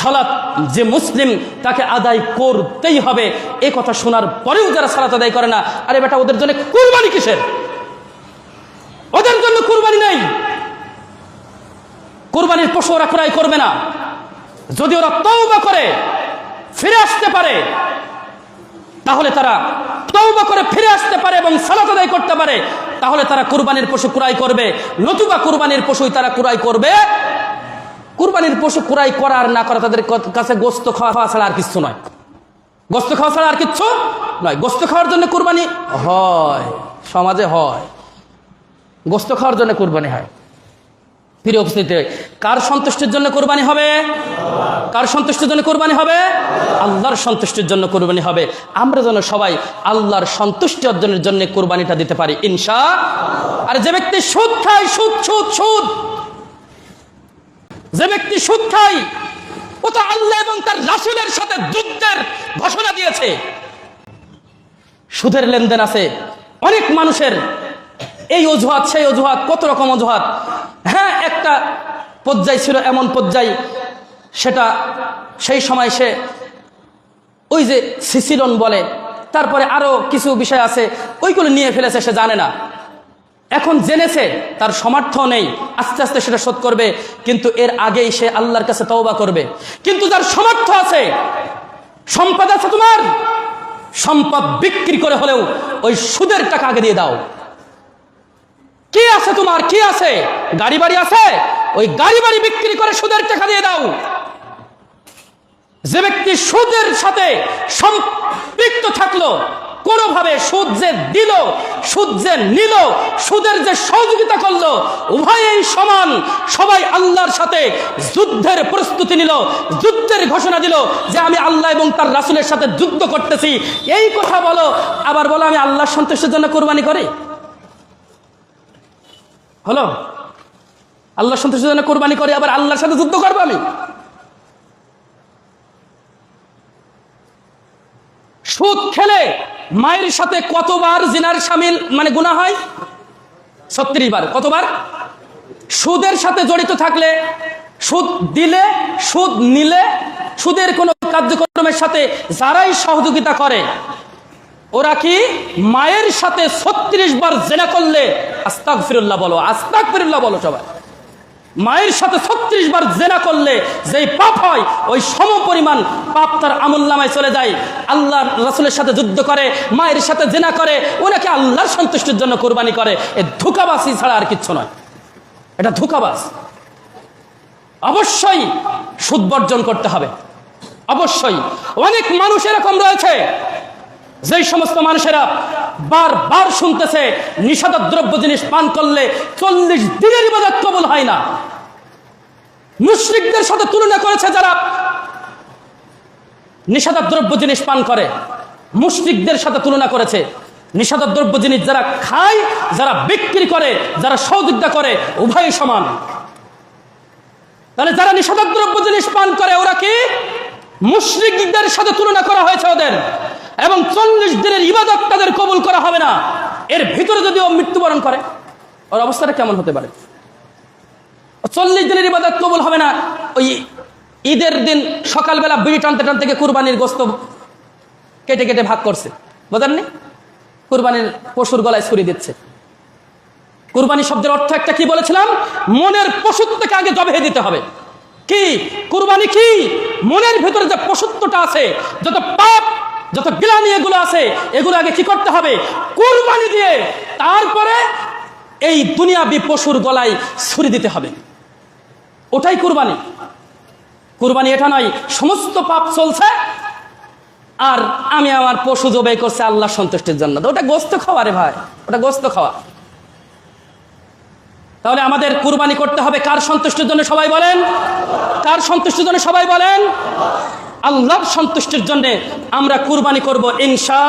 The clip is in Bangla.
সালাত যে মুসলিম তাকে আদায় করতেই হবে, এ কথা শোনার পরেও যারা সালাত আদায় করে না, আরে বেটা ওদের জন্য কুরবানি কিসের? ওদের জন্য কুরবানি নেই। কুরবানির পশু ওরা ক্রয় করবে না। যদি ওরা তৌবা করে, ফিরে আসতে পারে, তাহলে তারা তৌবা করে ফিরে আসতে পারে এবং সালাত আদায় করতে পারে, তাহলে তারা কুরবানির পশু ক্রয় করবে। নতুবা কুরবানির পশুই তারা ক্রয় করবে কুরবানির পশু ক্রয় করা আর না করা তাদের কাছে গোস্ত খাওয়া খাওয়া ছাড়া আর কিছু নয়। গোস্ত খাওয়া ছাড়া আর কিচ্ছু নয়। গোস্ত খাওয়ার জন্য কুরবানি হয়, সমাজে হয়। গোস্ত খাওয়ার জন্য কুরবানি হয়। উপস্থিতি, কার সন্তুষ্টির জন্য কোরবানি হবে? কার সন্তুষ্টির জন্য কোরবানি হবে? আল্লাহর সন্তুষ্টির জন্য কোরবানি হবে। আমরা যেন সবাই আল্লাহর সন্তুষ্টি অর্জনের জন্য কোরবানিটা দিতে পারি, ইনশা আর যে ব্যক্তি সুদ খায়, সুদ সুদ সুদ। যে ব্যক্তি সুদ খায়, ও তো আল্লাহ এবং তার রাসুলের সাথে যুদ্ধের ঘোষণা দিয়েছে। সুদের লেনদেন আছে। অনেক মানুষের এই অজুহাত, সেই অজুহাত, কত রকম অজুহাত। হ্যাঁ একটা পর্যায় ছিল এমন পর্যায়, সেটা সেই সময় সে ওই যে সিসিলন বলে, তারপরে আরও কিছু বিষয় আছে, ওইগুলো নিয়ে ফেলেছে, সে জানে না। এখন জেনেছে, তার সামর্থ্য নেই, আস্তে আস্তে সেটা শোধ করবে, কিন্তু এর আগেই সে আল্লাহর কাছে তওবা করবে। কিন্তু যার সামর্থ্য আছে, সম্পদ আছে তোমার, সম্পদ বিক্রি করে হলেও ওই সুদের টাকা আগে দিয়ে দাও। কি আছে তোমার? কি আছে? গাড়ি বাড়ি আছে? ওই গাড়ি বাড়ি বিক্রি করে সুদের টাকা দিয়ে দাও। যে ব্যক্তি সুদের সাথে সম্পৃক্ত থাকল কোনোভাবে সুদ যে দিল, সুদ যে নিল, সুদের যে সহযোগিতা করল, উভয়েই সমান। সবাই আল্লাহর সাথে যুদ্ধের প্রস্তুতি নিল, যুদ্ধের ঘোষণা দিল যে আমি আল্লাহ এবং তার রাসুলের সাথে যুদ্ধ করতেছি। এই কথা বলো, আবার বলো, আমি আল্লাহর সন্তুষ্টের জন্য কোরবানি করি? হলো? আল্লাহ সন্তুষ্টির জন্য কোরবানি করে, আবার আল্লাহর সাথে যুদ্ধ করব আমি? সুদ খেলে মায়ের সাথে কতবার জিনার সামিল মানে গুণা হয়? ছত্রিশ বার কতবার? সুদের সাথে জড়িত থাকলে সুদ দিলে, সুদ নিলে, সুদের কোনো কার্যক্রমের সাথে যারাই সহযোগিতা করে, ওরা কি মায়ের সাথে ছত্রিশ বার জেনা করলে আস্তাক ফিরুল্লাহ বলো আস্তাক ফিরুল্লাহ বলো সবাই। মায়ের সাথে ছত্রিশ বার জেনা করলে যেই পাপ হয়, ওই সম পরিমাণ পাপ তার আমল নামায় চলে যায়। আল্লাহ রাসুলের সাথে যুদ্ধ করে, মায়ের সাথে জেনা করে, ওনাকে আল্লাহর সন্তুষ্টির জন্য কোরবানি করে। এ ধোকাবাসি ছাড়া আর কিচ্ছু নয়। এটা ধোকাবাস অবশ্যই সুদ বর্জন করতে হবে। অবশ্যই। অনেক মানুষ এরকম রয়েছে। যেই সমস্ত মানুষেরা বারবার শুনতেছে দ্রব্য জিনিস পান করলে চল্লিশ দিনের ইবাদত কবল হয় না। মুশরিকদের সাথে তুলনা করেছে যারা দ্রব্য জিনিস পান করে, মুশরিকদের সাথে তুলনা করেছে। দ্রব্য জিনিস যারা খায়, যারা বিক্রি করে, যারা সহযোগিতা করে উভয় সমান। তাহলে যারা দ্রব্য জিনিস পান করে, ওরা কি? মুশরিকদের সাথে তুলনা করা হয়েছে ওদের। এবং চল্লিশ দিনের ইবাদত তাদের কবুল করা হবে না। এর ভিতরে যদি ও মৃত্যুবরণ করে, ওর অবস্থাটা কেমন হতে পারে? চল্লিশ দিনের ইবাদত কবুল হবে না, ওই ঈদের দিন সকালবেলা বিড়ি টানতে টানতে কুরবানির গোস্ত কেটে কেটে ভাগ করছে। বোঝেননি? কুরবানির পশুর গলায় ছুরি দিচ্ছে। কুরবানি শব্দের অর্থ একটা কি বলেছিলাম? মনের পশুত্বকে আগে জবে দিতে হবে। কি? কুরবানি কি? মনের ভিতরে যে পশুত্বটা আছে, যত পাপ যত গ্লানি এগুলো আছে, এগুলো আগে কি করতে হবে? কুরবানি দিয়ে তারপরে এই দুনিয়াবি পশুর গলায় ছুরি দিতে হবে। ওটাই কুরবানি। কুরবানি এটা নয়, সমস্ত পাপ চলছে, আর আমি আমার পশু জবাই করছে আল্লাহ সন্তুষ্টির জন্য। ওটা গোস্ত খাওয়া রে ভাই, ওটা গোস্ত খাওয়া। তাহলে আমাদের কুরবানি করতে হবে কার সন্তুষ্টির জন্য সবাই বলেন? কার সন্তুষ্টির জন্য সবাই বলেন? আল্লাহর সন্তুষ্টির জন্য আমরা কুরবানি করব ইনশা